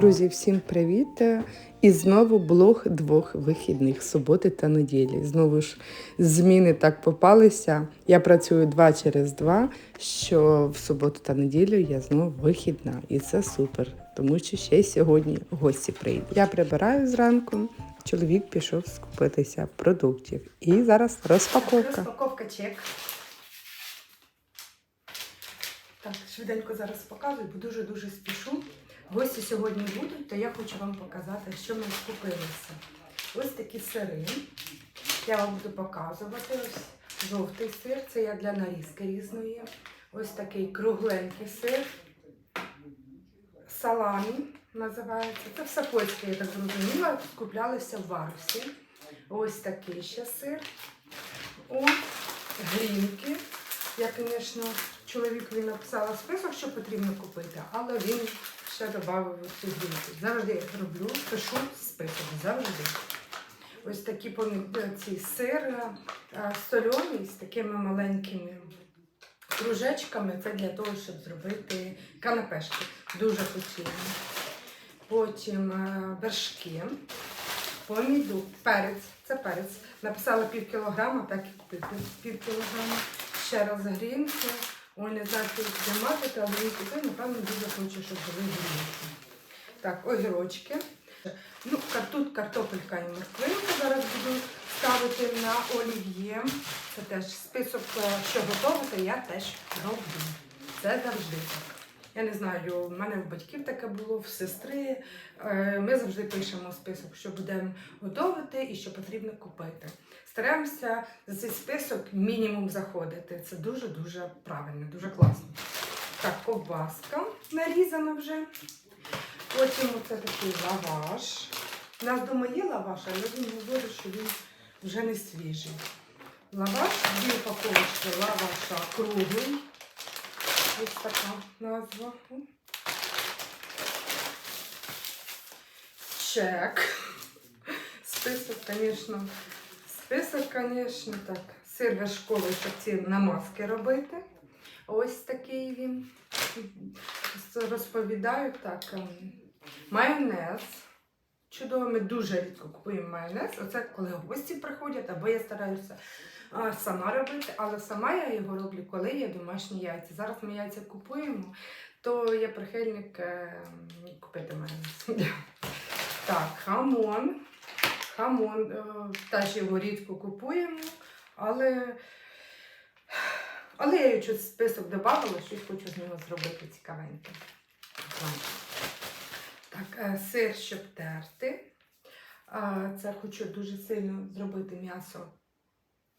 Друзі, всім привіт! І знову блог двох вихідних суботи та неділі. Знову ж зміни так попалися. Я працюю два через два, що в суботу та неділю я знову вихідна. І це супер, тому що ще сьогодні гості прийдуть. Я прибираю зранку, чоловік пішов скупитися продуктів. І зараз розпаковка. Розпаковка чек. Так, швиденько зараз показую, бо дуже-дуже спішу. Гості сьогодні будуть, то я хочу вам показати, що ми скупилися. Ось такі сири. Я вам буду показувати. Ось жовтий сир, це я для нарізки різної. Ось такий кругленький сир. Саламі називається. Це все польське, я так зрозуміла. Скуплялися в варусі. Ось такий ще сир. О, грінки. Я, звісно, чоловікові написала список, що потрібно купити, але він ще додав ці грінки. Завжди роблю, пишу список. Завжди. Ось такі ці сир е, сольоний з такими маленькими кружечками. Це для того, щоб зробити канапешки. Дуже хотіла. Потім е, вершки, поміду, перець. Це перець. Написала пів кілограма, так і купив пів кілограма. Ще раз. Ой, не знаю, замазати, але він напевно, дуже хоче, щоб були грінки. Так, огірочки. Ну, тут картопелька і морквинка зараз буду ставити на олів'є. Це теж список, е, що готувати, я теж роблю. Це завжди так. Я не знаю, в мене в батьків таке було, в сестри. Е, Ми завжди пишемо список, що будемо готувати і що потрібно купити. Стараємося за цей список мінімум заходити. Це дуже-дуже правильно, дуже класно. Так, ковбаска нарізана вже. Потім оце такий лаваш. У нас вдома є лаваш, але він говорить, що він вже не свіжий. Лаваш, дві упаковочки лаваша круглий. Ось така назва. Чек. Список, звісно. Список, звісно, так. Сир вершковий, щоб ці намазки робити. Ось такий він. Розповідаю так. ем, Майонез. Чудово, ми дуже рідко купуємо майонез. Оце коли гості приходять, або я стараюся сама робити, але сама я його роблю, коли є домашні яйця. Зараз ми яйця купуємо, то я прихильник е, купити майонез. Так, хамон. Хамон, е, теж його рідко купуємо, але, але я щось список додавала, щось хочу з нього зробити цікавеньке. Так. Так, е, сир, щоб терти. Це хочу дуже сильно зробити м'ясо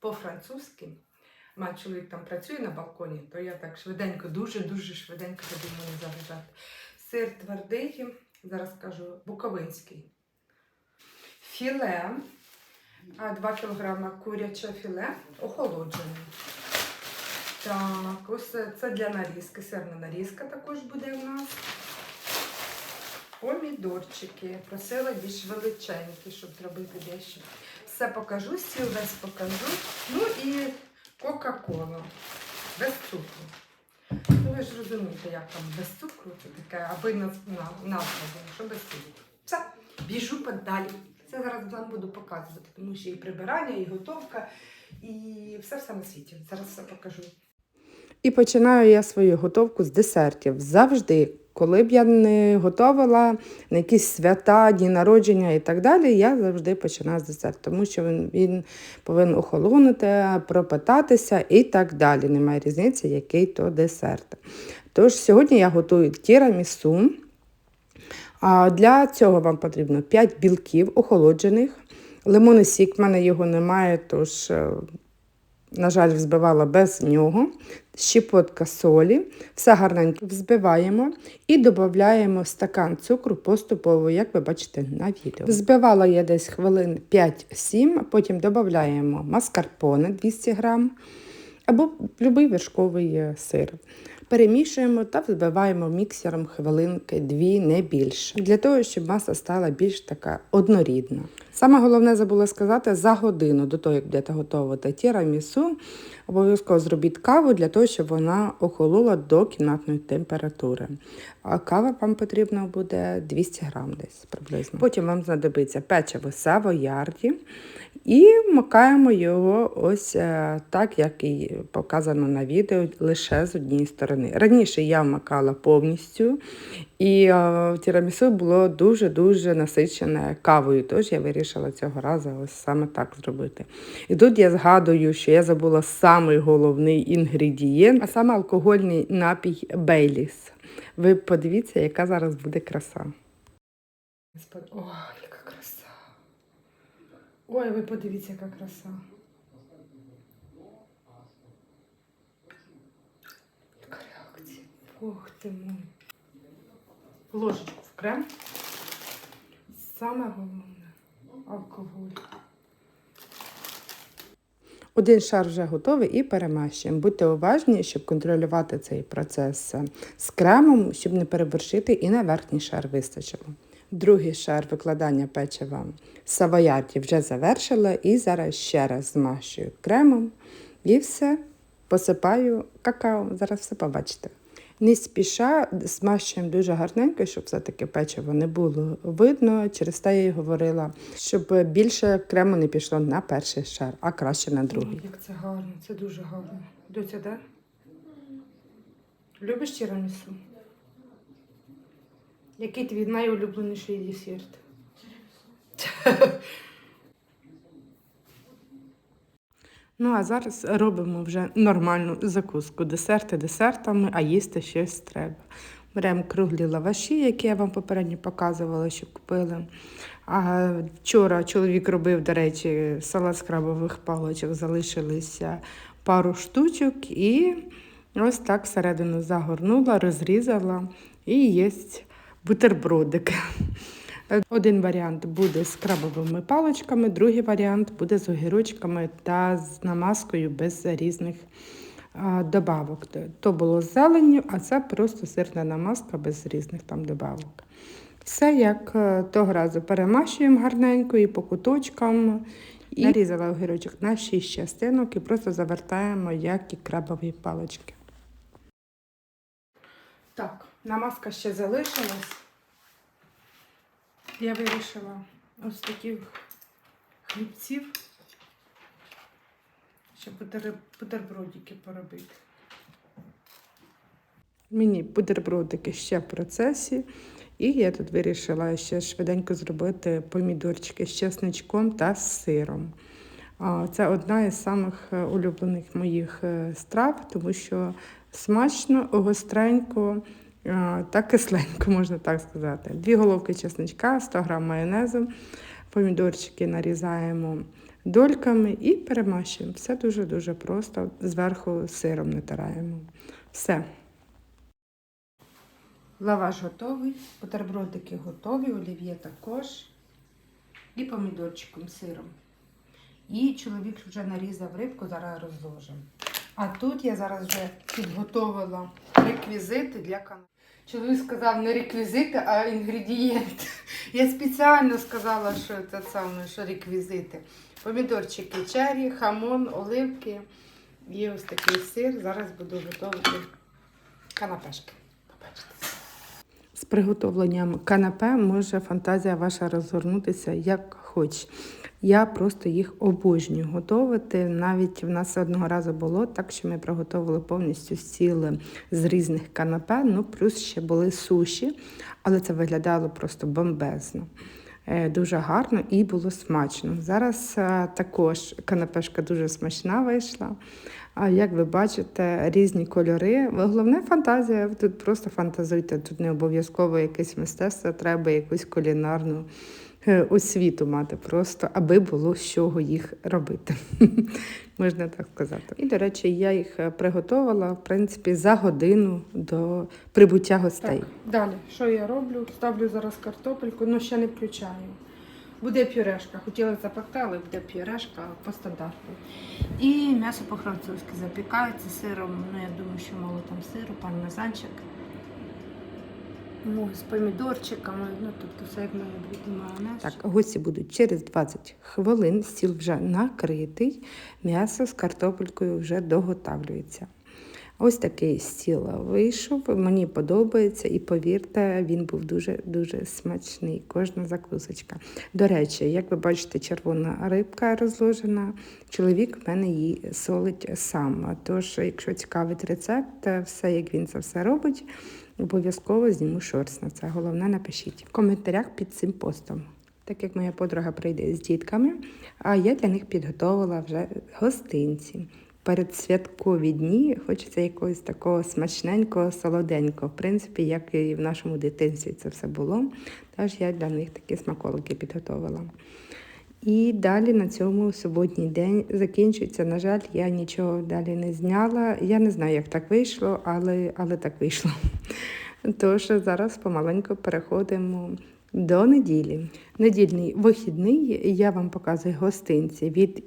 по-французьки. Мій чоловік там працює на балконі, то я так швиденько, дуже-дуже швиденько не заважати. Сир твердий, зараз кажу, буковинський. Філе, 2 кг куряче філе, охолоджене. Так, ось це- для нарізки. Сирна нарізка також буде у нас. Помідорчики. Просила більш величенькі, щоб зробити дещо. Все покажу, стіл весь покажу. Ну і Кока-Кола. Без цукру. Ну, ви ж розумієте, як там без цукру це таке, аби на, на, що без цукру. Все, біжу подалі. Це зараз вам буду показувати, тому що і прибирання, і готовка, і все все на світі. Зараз все покажу. І починаю я свою готовку з десертів. Завжди, коли б я не готувала на якісь свята, дні народження і так далі, я завжди починаю з десерту, тому що він, він повинен охолонути, пропитатися і так далі. Немає різниці, який то десерт. Тож сьогодні я готую тірамісу. А для цього вам потрібно 5 білків охолоджених. Лимонний сік, в мене його немає, тож е, на жаль, взбивала без нього. Щепотка солі, все гарненько взбиваємо і додаємо стакан цукру поступово, як ви бачите на відео. Взбивала я десь хвилин 5-7, потім додаємо маскарпоне 200 грам, або будь-який вершковий е, сир. Перемішуємо та взбиваємо міксером хвилинки дві, не більше, для того, щоб маса стала більш така однорідна. Саме головне забула сказати за годину до того, як будете готувати тірамісу, обов'язково зробіть каву для того, щоб вона охолола до кімнатної температури. А кава вам потрібно буде 200 грам десь приблизно. Потім вам знадобиться печиво савоярді. І макаємо його ось е, так, як і показано на відео, лише з однієї сторони. Раніше я макала повністю, і е, тірамісу було дуже-дуже насичене кавою, тож я вирішила цього разу ось саме так зробити. І тут я згадую, що я забула самий головний інгредієнт, а саме алкогольний напій Бейліс. Ви подивіться, яка зараз буде краса. Краса. Ой, ви подивіться, яка краса. Яка реакція. Ох ти мой. Ложечку в крем. Саме головне алкоголь. Один шар вже готовий і перемащуємо. Будьте уважні, щоб контролювати цей процес е, з кремом, щоб не перевершити і на верхній шар вистачило. Другий шар викладання печива савоярді вже завершила і зараз ще раз змащую кремом і все посипаю какао. Зараз все побачите. Не спіша змащуємо дуже гарненько, щоб все-таки печиво не було видно. Через те я й говорила, щоб більше крему не пішло на перший шар, а краще на другий. Як це гарно, це дуже гарно. Доця, да? Любиш тірамісу? Який твій найулюбленіший десерт? Ну а зараз робимо вже нормальну закуску. Десерти десертами, а їсти щось треба. Беремо круглі лаваші, які я вам попередньо показувала, що купили. А вчора чоловік робив, до речі, салат з крабових паличок, залишилися пару штучок і ось так всередину загорнула, розрізала і є бутербродики. Один варіант буде з крабовими паличками, другий варіант буде з огірочками та з намазкою без різних добавок. То було з зеленню, а це просто сирна намазка без різних там добавок. Все як е, того разу перемащуємо гарненько і по куточкам. І нарізала огірочок на 6 частинок і просто завертаємо, як і крабові палички. Так, намазка ще залишилась. Я вирішила ось таких хлібців, щоб бутер- бутербродики поробити. Мені бутербродики ще в процесі, і я тут вирішила ще швиденько зробити помідорчики з чесничком та з сиром. Це одна із самих е, улюблених моїх е, страв, тому що смачно, гостренько та кисленько, можна так сказати. Дві головки чесничка, 100 грам майонезу, помідорчики нарізаємо дольками і перемащуємо. Все дуже-дуже просто. Зверху сиром натираємо. Все. Лаваш готовий, бутербродики готові, олів'є також. І помідорчиком сиром. І чоловік вже нарізав рибку, зараз розложимо. А тут я зараз вже підготовила реквізити для канапе. Чоловік сказав не реквізити, а інгредієнти. Я спеціально сказала, що це саме, що реквізити. Помідорчики чері, хамон, оливки і ось такий сир. Зараз буду готувати канапешки. Побачите. З приготовленням канапе може фантазія ваша розгорнутися як хоч. Я просто їх обожнюю готувати. Навіть в нас одного разу було так, що ми приготували повністю стіл з різних канапе, ну плюс ще були суші, але це виглядало просто бомбезно. Е, Дуже гарно і було смачно. Зараз е, також канапешка дуже смачна вийшла. А як ви бачите, різні кольори. Головне фантазія. Тут просто фантазуйте. Тут не обов'язково якесь мистецтво, треба якусь кулінарну е, освіту мати, просто аби було з чого їх робити. Можна так сказати. І, до речі, я їх е, приготувала в принципі за годину до прибуття гостей. Так, далі, що я роблю? Ставлю зараз картопельку, ну ще не включаю. Буде пюрешка. Хотіла запекти, але буде пюрешка по стандарту. І м'ясо по-французьки запікається сиром. Ну, я думаю, що мало там сиру, пармезанчик. Ну, з помідорчиками, ну тобто все як має бути майонез. Так, гості будуть через 20 хвилин. Стіл вже накритий, м'ясо з картопелькою вже доготавлюється. Ось такий стіл вийшов. Мені подобається, і повірте, він був дуже дуже смачний. Кожна закусочка. До речі, як ви бачите, червона рибка розложена. Чоловік в мене її солить сам. Тож, якщо цікавить рецепт, все як він це все робить, обов'язково зніму шорс на це. Головне, напишіть в коментарях під цим постом. Так як моя подруга прийде з дітками, а я для них підготувала вже гостинці. Перед святкові дні хочеться якогось такого смачненького, солоденького. В принципі, як і в нашому дитинстві це все було. Тож я для них такі смаколики підготувала. І далі на цьому суботній день закінчується. На жаль, я нічого далі не зняла. Я не знаю, як так вийшло, але, але так вийшло. Тож зараз помаленьку переходимо до неділі. Недільний вихідний я вам показую гостинці від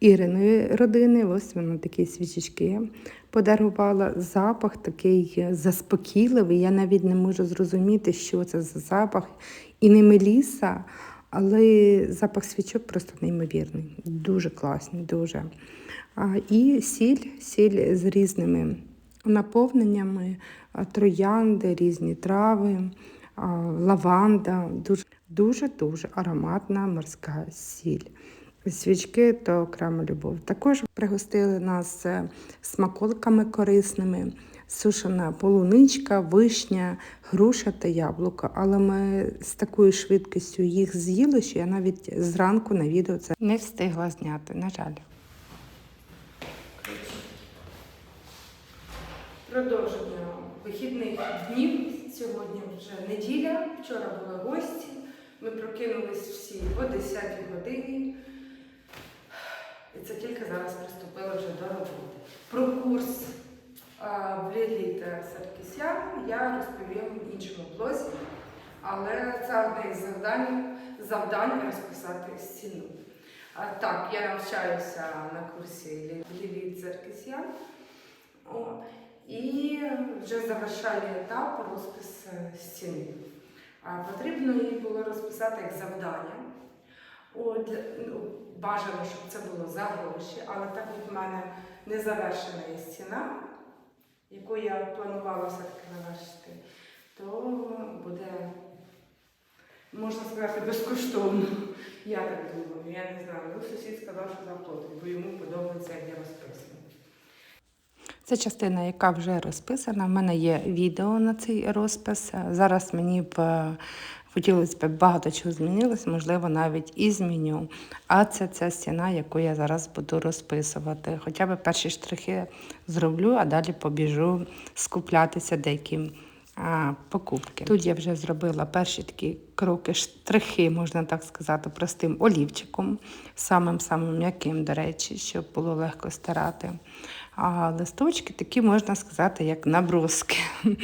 Іриної родини. Ось вона такі свічечки подарувала. Запах такий заспокійливий. Я навіть не можу зрозуміти, що це за запах. І не меліса, але запах свічок просто неймовірний. Дуже класний, дуже. А, І сіль, сіль з різними наповненнями, троянди, різні трави, лаванда. Дуже дуже дуже ароматна морська сіль. Свічки то окрема любов. Також пригостили нас е, смаколиками корисними. Сушена полуничка, вишня, груша та яблуко. Але ми з такою швидкістю їх з'їли, що я навіть зранку на відео це не встигла зняти. На жаль. Продовження вихідних днів. Сьогодні вже неділя. Вчора були гості. Ми прокинулись всі о 10 годині. Тільки зараз приступили вже до роботи. Про курс а, в Лілі та Саркісян я розповім в іншому блозі, але це одне із завдань, завдань розписати стіну. Так, я навчаюся на курсі Лілі Саркісян. І вже завершальний етап розпис е, стіни. Потрібно їй було розписати як завдання. От, бажано, щоб це було за гроші, але так як в мене не завершена є стіна, яку я планувала все-таки завершити, то буде, можна сказати, безкоштовно. Я так думаю, я не знаю. Ну, сусід сказав, що заплатить, бо йому подобається, як я розписую. Це частина, яка вже розписана. У мене є відео на цей розпис. Зараз мені б хотілося б багато чого змінилось, можливо, навіть і зміню. А це ця стіна, яку я зараз буду розписувати. Хоча б перші штрихи зроблю, а далі побіжу скуплятися деякі а, покупки. Тут я вже зробила перші такі кроки, штрихи, можна так сказати, простим олівчиком, самим-самим м'яким, до речі, щоб було легко стирати. А листочки такі, можна сказати, як наброски.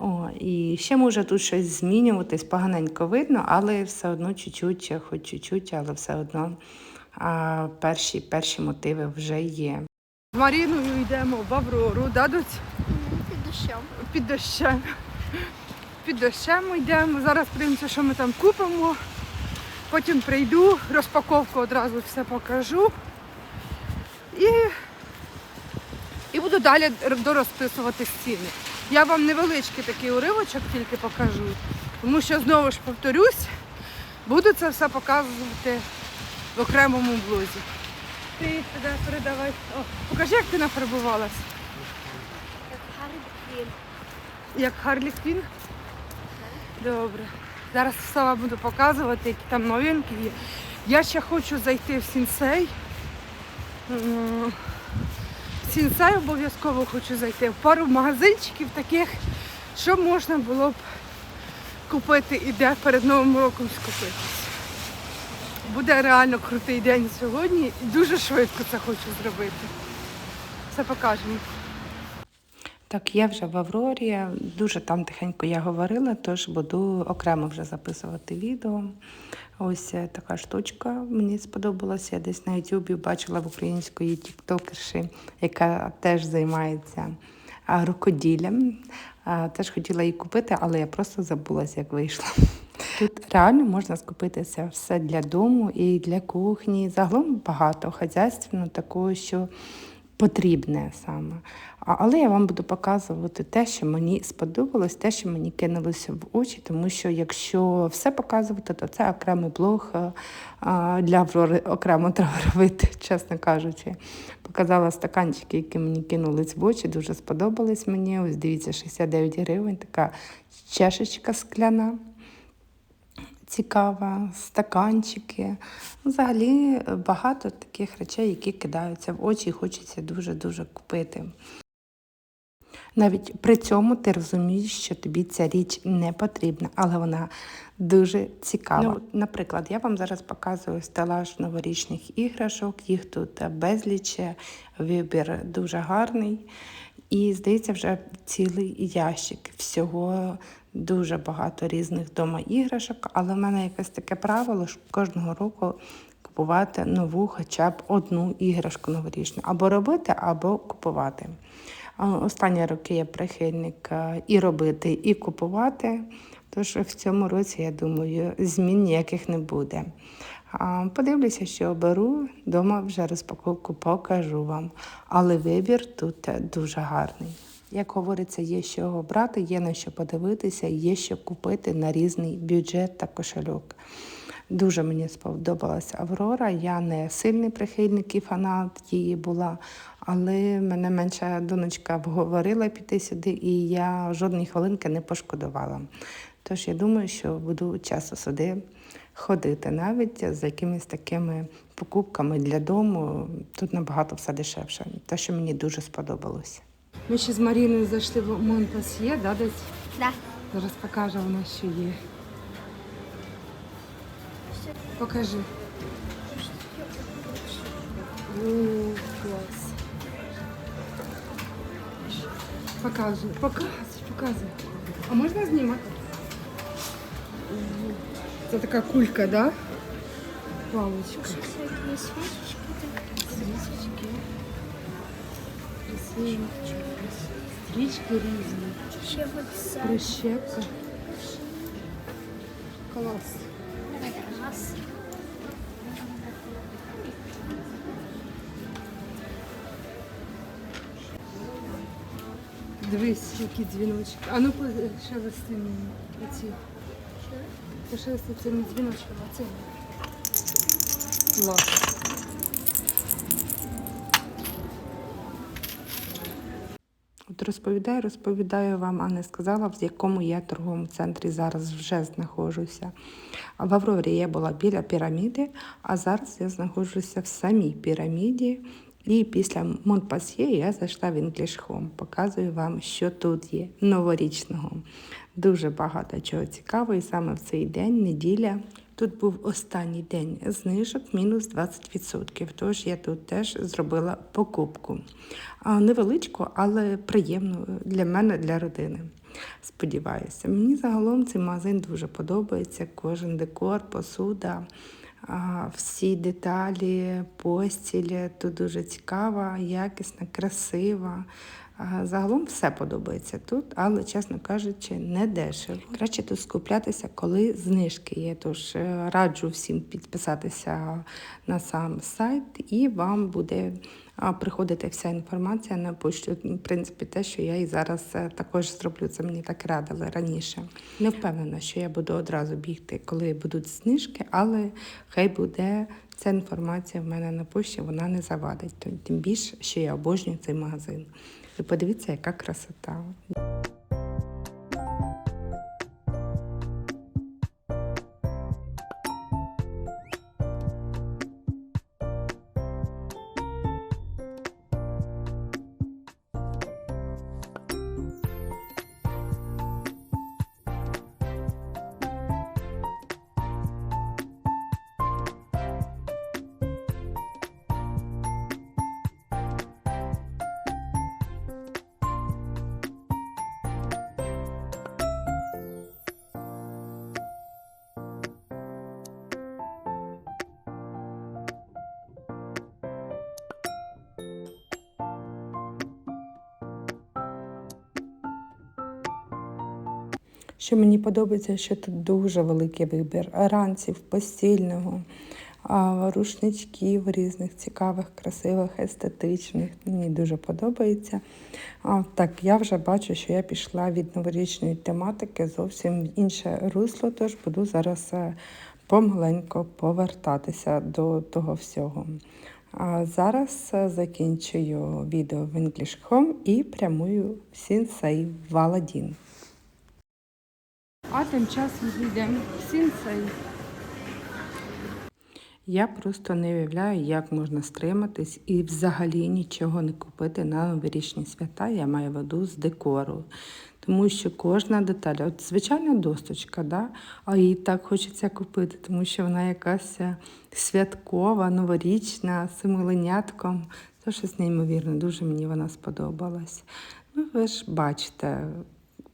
О, і ще може тут щось змінюватись, поганенько видно, але все одно чуть-чуть, хоч чуть-чуть, але все одно а, перші, перші мотиви вже є. З Маріною йдемо в Аврору, дадуть Під дощем. під дощем. Під дощем йдемо. Зараз подивимося, що ми там купимо. Потім прийду, розпаковку одразу все покажу. І, і буду далі дорозписувати стіни. Я вам невеличкий такий уривочок тільки покажу, тому що знову ж повторюсь, буду це все показувати в окремому блозі. Привіт, тебе передавай. О, покажи, як ти нафарбувалась. Як Гаррі Квін. Як Харлі Квін? Добре. Зараз все вам буду показувати, які там новинки є. Я ще хочу зайти в сінсей. Сінсей обов'язково хочу зайти. В пару магазинчиків таких, що можна було б купити і де перед Новим роком скупитись. Буде реально крутий день сьогодні і дуже швидко це хочу зробити. Все покажемо. Так, я вже в Аврорі, дуже там тихенько я говорила, тож буду окремо вже записувати відео. Ось е, така штучка мені сподобалася. Я десь на Ютубі бачила в української тіктокерші, яка теж займається рукоділлям. Теж хотіла її купити, але я просто забулася, як вийшла. Тут реально можна скупитися все для дому і для кухні. Загалом багато хазяйственного такого, що потрібне саме. Але я вам буду показувати те, що мені сподобалось, те, що мені кинулося в очі, тому що якщо все показувати, то це окремий блог е, для окремо треба робити, чесно кажучи. Показала стаканчики, які мені кинулись в очі, дуже сподобались мені. Ось дивіться, 69 гривень, така чашечка скляна цікава, стаканчики. Взагалі е, багато таких речей, які кидаються в очі і хочеться дуже-дуже купити. Навіть при цьому ти розумієш, що тобі ця річ не потрібна, але вона дуже цікава. Ну, наприклад, я вам зараз показую стелаж новорічних іграшок, їх тут безліч, вибір дуже гарний. І, здається, вже цілий ящик всього дуже багато різних вдома іграшок, але в мене якесь таке правило, що кожного року купувати нову хоча б одну іграшку новорічну. Або робити, або купувати. Останні роки я прихильник е, і робити, і купувати. Тож в цьому році, я думаю, змін ніяких не буде. Подивлюся, що оберу, дома вже розпаковку покажу вам. Але вибір тут дуже гарний. Як говориться, є що брати, є на що подивитися, є що купити на різний бюджет та кошельок. Дуже мені сподобалася Аврора. Я не сильний прихильник і фанат її була, але мене менша донечка вговорила піти сюди, і я жодної хвилинки не пошкодувала. Тож я думаю, що буду часто сюди ходити, навіть з якимись такими покупками для дому. Тут набагато все дешевше. Те, що мені дуже сподобалось. Ми ще з Маріною зайшли в Монпасьє, да, десь? Да. Зараз покаже вона, що є. Покажи. О, клас. Показуй, показуй, показуй. А можна знімати? Це така кулька, да? Паличка. Всякие свечечки. Свічечки. Красиві. Стрічки різні. Ще вот Прищепка. Клас. раз. Дивись, які дзвіночки. А ну шелести мені оці. Пошелести цими дзвіночками. Оце. Клас. Розповідаю, розповідаю вам, а не сказала, в якому я торговому центрі зараз вже знаходжуся. В Аврорі я була біля піраміди, а зараз я знаходжуся в самій піраміді. І після Монпасьє я зайшла в English Home. Показую вам, що тут є новорічного. Дуже багато чого цікавого, і саме в цей день, неділя. Тут був останній день знижок, мінус 20%. Тож я тут теж зробила покупку. Невеличку, але приємну для мене, для родини. Сподіваюся, мені загалом цей магазин дуже подобається. Кожен декор, посуда, всі деталі, постіль тут дуже цікава, якісна, красива. Загалом все подобається тут, але, чесно кажучи, не дешево. Краще тут скуплятися, коли знижки є. Тож е, раджу всім підписатися на сам сайт, і вам буде приходити вся інформація на пошту. В принципі, те, що я і зараз е, також зроблю. Це мені так радили раніше. Не впевнена, що я буду одразу бігти, коли будуть знижки, але хай буде. Ця інформація в мене на пошті, вона не завадить. Тим більше, що я обожнюю цей магазин. Ви подивіться, яка красота. Що мені подобається, що тут дуже великий вибір ранців, постільного, рушничків різних, цікавих, красивих, естетичних. Мені дуже подобається. Так, я вже бачу, що я пішла від новорічної тематики зовсім в інше русло, тож буду зараз е, помаленько повертатися до того всього. А зараз е, закінчую відео в English Home і прямую в Сінсей в Аладдін. А тим часом йдемо в Сінсей. Я просто не уявляю, як можна стриматись і взагалі нічого не купити на новорічні свята. Я маю воду з декору. Тому що кожна деталь, от звичайна досточка, да? а їй так хочеться купити, тому що вона якась е, святкова, новорічна, з цим оленятком. Це щось неймовірне, дуже мені вона сподобалась. Ну, ви ж бачите,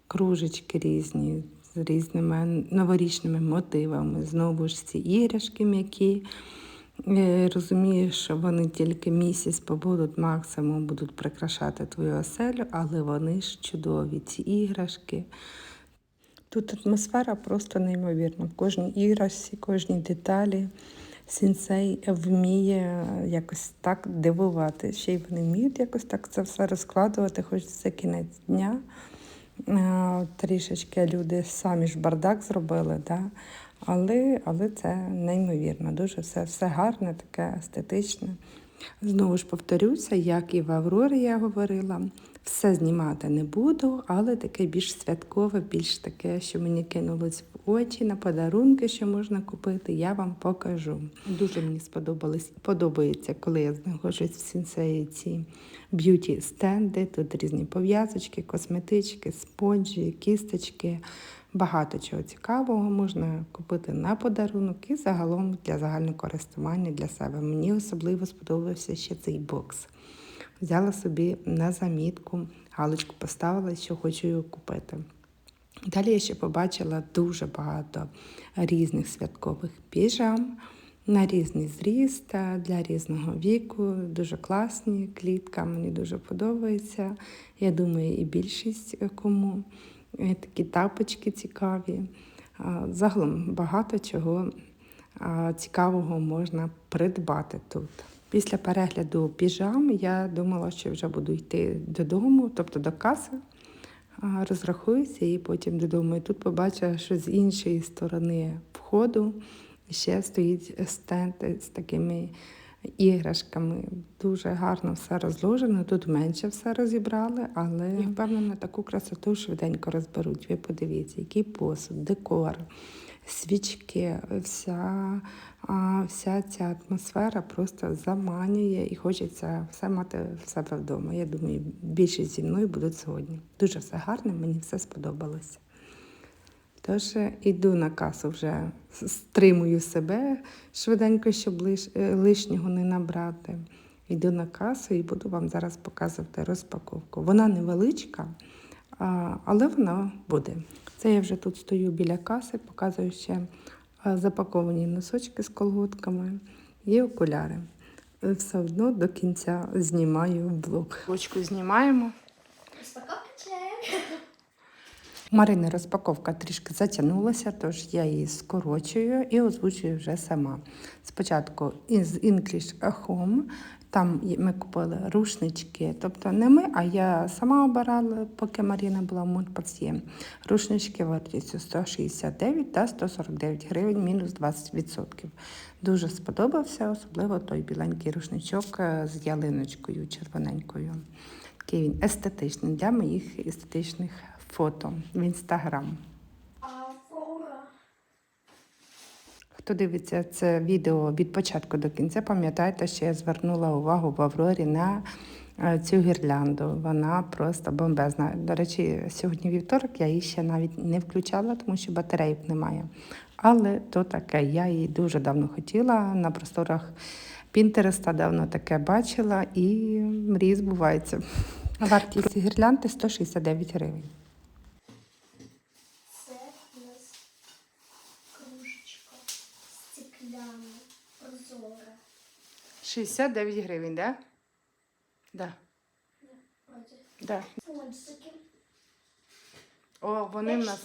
кружечки різні, з різними новорічними мотивами. Знову ж ці іграшки м'які. Розумієш, що вони тільки місяць побудуть, максимум будуть прикрашати твою оселю, але вони ж чудові, ці іграшки. Тут атмосфера просто неймовірна. В кожній іграшці, кожній деталі сенсей вміє якось так дивувати. Ще й вони вміють якось так це все розкладувати, хоч це кінець дня. Е, Трішечки люди самі ж бардак зробили, да? але, але це неймовірно. Дуже все, все гарне, таке естетичне. Знову ж повторюся, як і в Аврорі я говорила, все знімати не буду, але таке більш святкове, більш таке, що мені кинулось в очі на подарунки, що можна купити, я вам покажу. Дуже мені сподобалось, подобається, коли я знаходжусь в сінсеї ці б'юті стенди. Тут різні пов'язочки, косметички, спонжі, кісточки. Багато чого цікавого можна купити на подарунок і загалом для загального користування для себе. Мені особливо сподобався ще цей бокс. Взяла собі на замітку, галочку поставила, що хочу його купити. Далі я ще побачила дуже багато різних святкових піжам на різний зріст, для різного віку. Дуже класні, клітка мені дуже подобається. Я думаю, і більшість е, кому. Е, Такі тапочки цікаві. Загалом багато чого цікавого можна придбати тут. Після перегляду піжам я думала, що вже буду йти додому, тобто до каси, розрахуюся і потім додому. І тут побачила, що з іншої сторони входу ще стоїть стенд з такими іграшками. Дуже гарно все розложено. Тут менше все розібрали, але я впевнена, таку красоту швиденько розберуть. Ви подивіться, який посуд, декор, свічки, вся, вся ця атмосфера просто заманює і хочеться все мати в себе вдома. Я думаю, більшість зі мною будуть сьогодні. Дуже все гарне, мені все сподобалося. Тож е, іду на касу вже стримую себе швиденько, щоб лиш, е, лишнього не набрати. Йду на касу і буду вам зараз показувати розпаковку. Вона невеличка, але вона буде. Це я вже тут стою біля каси, показую ще запаковані носочки з колготками і окуляри. Е, Все одно до кінця знімаю блог. Очку знімаємо. Марини розпаковка трішки затягнулася, тож я її скорочую і озвучую вже сама. Спочатку із English Home. Там ми купили рушнички, тобто не ми, а я сама обирала, поки Маріна була в Монпасьє. Рушнички вартістю 169 та 149 гривень, мінус 20%. Дуже сподобався, особливо той біленький рушничок е, з ялиночкою червоненькою. Такий він естетичний для моїх естетичних фото в інстаграм. Аврора. Хто дивиться це відео від початку до кінця, пам'ятайте, що я звернула увагу в Аврорі на е, цю гірлянду. Вона просто бомбезна. До речі, сьогодні вівторок я її ще навіть не включала, тому що батарейок немає. Але то таке, я її дуже давно хотіла на просторах Пінтереста давно таке бачила і мрії збуваються. Вартість гірлянди 169 гривень. Це у нас кружечка стекляна, прозора. 69 гривень, так? Да? Да. Фонсики. О, вони в нас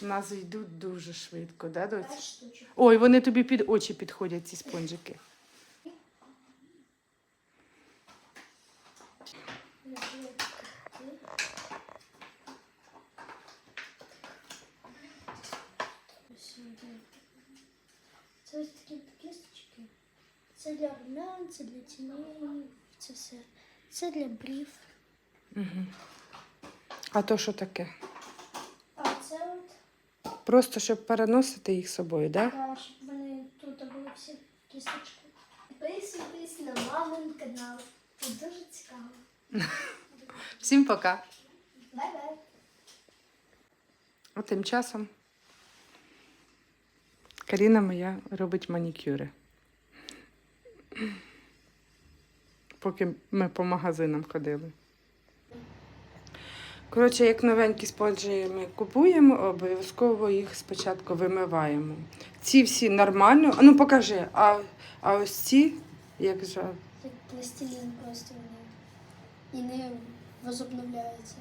в нас йдуть дуже швидко, да, доці? Ой, вони тобі під очі підходять, ці спонжики. Це ось такі кісточки. Це для румян, це для тіней, це все. Це для брів. А то що таке? А це от, Просто щоб переносити їх з собою, так? Да? да, щоб вони тут були всі кісточки. Підписуйтесь на мамин канал. Це дуже цікаво. Всім пока. Бай-бай. А тим часом Каріна моя робить манікюри. Поки ми по магазинам ходили. Коротше, як новенькі спонжі ми купуємо, обов'язково їх спочатку вимиваємо. Ці всі нормально. А Ну покажи, а, а ось ці, як же. Як пластилін просто вони. І не возобновляються.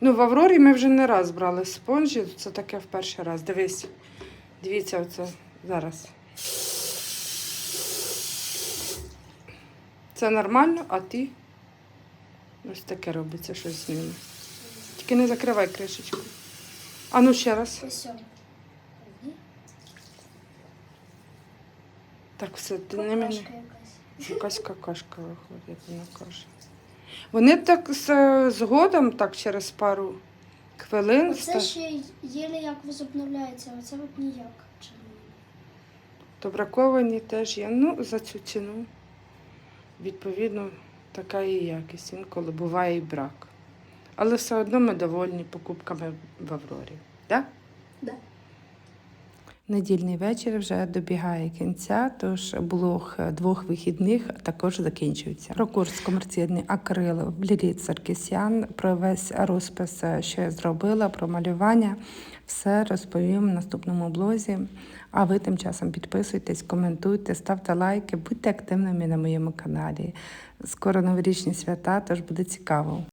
Ну, в Аврорі ми вже не раз брали спонжі, це таке в перший раз. Дивись, дивіться, оце зараз. Це нормально, а ти ось таке робиться щось з ними. Тільки не закривай кришечку. А ну ще раз. Так, все, ти не какашка якась. Какашка виходить, як вона каже. Вони так з- згодом, так через пару хвилин. Оце ста- ще єле як возобновляється, а оце от ніяк. червоне. То браковані теж є. Ну, за цю ціну, відповідно, така і якість. Інколи буває і брак. Але все одно ми довольні покупками в Аврорі. Да? Да. Недільний вечір вже добігає кінця, тож блог двох вихідних також закінчується. Про курс комерційний акрил Ліліт Саркісян, про весь розпис, що я зробила, про малювання. Все розповім в наступному блозі. А ви тим часом підписуйтесь, коментуйте, ставте лайки, будьте активними на моєму каналі. Скоро новорічні свята, тож буде цікаво.